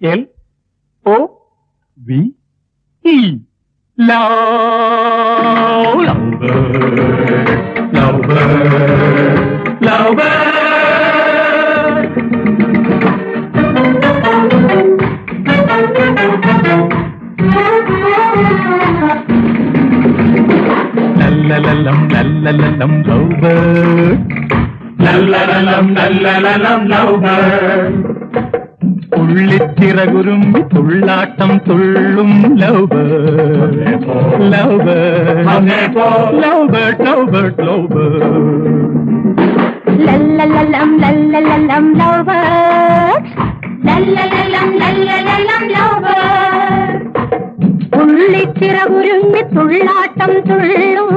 L O V E, love, love, love, love. ലല്ലലലം ലല്ലലല്ലം love ലല്ലലലം ലല്ലലലം ലവ് ഉള്ളിച്ചിറകുരുമ്പി തുള്ളാട്ടം തുള്ളും love love love love love ലല്ലലലം love ലല്ലലലം ലവ് ബേർഡ്സ് ഉള്ളിച്ചിറകുരുങ്ങി തുള്ളാട്ടം തുള്ളും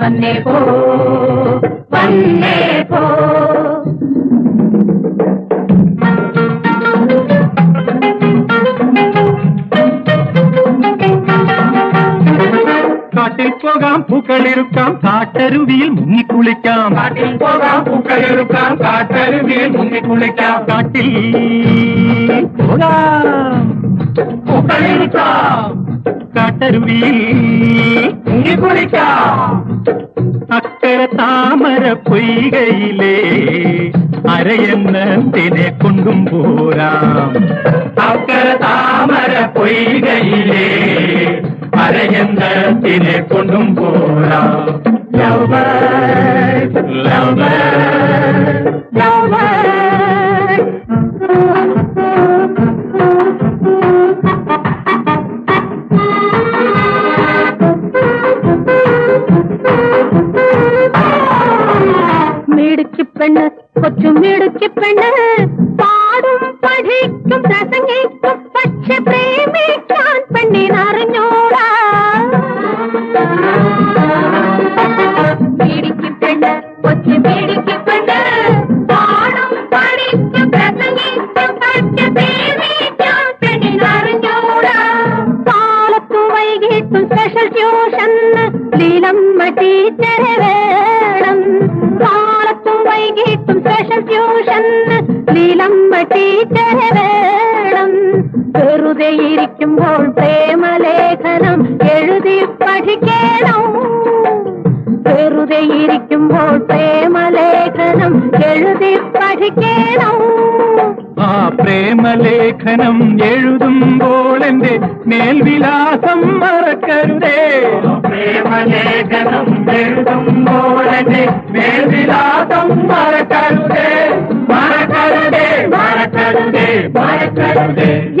वन्ने पो वन्ने पो காட்டில் போகாம் பூக்கள் இருக்காம் காட்டருவியில் முங்கி குளிக்காம் காட்டில் போகாம் பூக்கள் இருக்காம் காட்டருவியில் முங்கி குளிக்காம் காட்டில் போகாம் பூக்கள் இருக்காம் காட்டருவியில் முங்கி குளிக்காம் அக்கர தாமர பொய்கையிலே அரையன்னம் தினை கொண்டும் போராம் அக்கர தாமர பொய்கையிலே அரையன்னம் தினை கொண்டும் போராம் മിടുക്കി പെണ്ണ്. കൊച്ചു മിടുക്കി പെണ്ണ്. പാടും പഠിക്കും പ്രസംഗിക്കും പക്ഷെ പ്രേമിക്കാൻ പെണ്ണിനറിഞ്ഞോടാ മിടുക്കി പെണ്ണ് കൊച്ചു ലീലമ്മ ടീച്ചറെ ട്യൂഷൻ ലീലമ്മ ടീച്ചറെ വേണം വെറുതെ ഇരിക്കുമ്പോൾ പ്രേമലേഖനം എഴുതി പഠിക്കണം. വെറുതെ ഇരിക്കുമ്പോൾ പ്രേമലേഖനം എഴുതി പഠിക്കണം. ആ പ്രേമലേഖനം എഴുതുമ്പോൾ എന്റെ മേൽവിലാസം മറക്കരുതേ. പ്രേമലേഖനം day.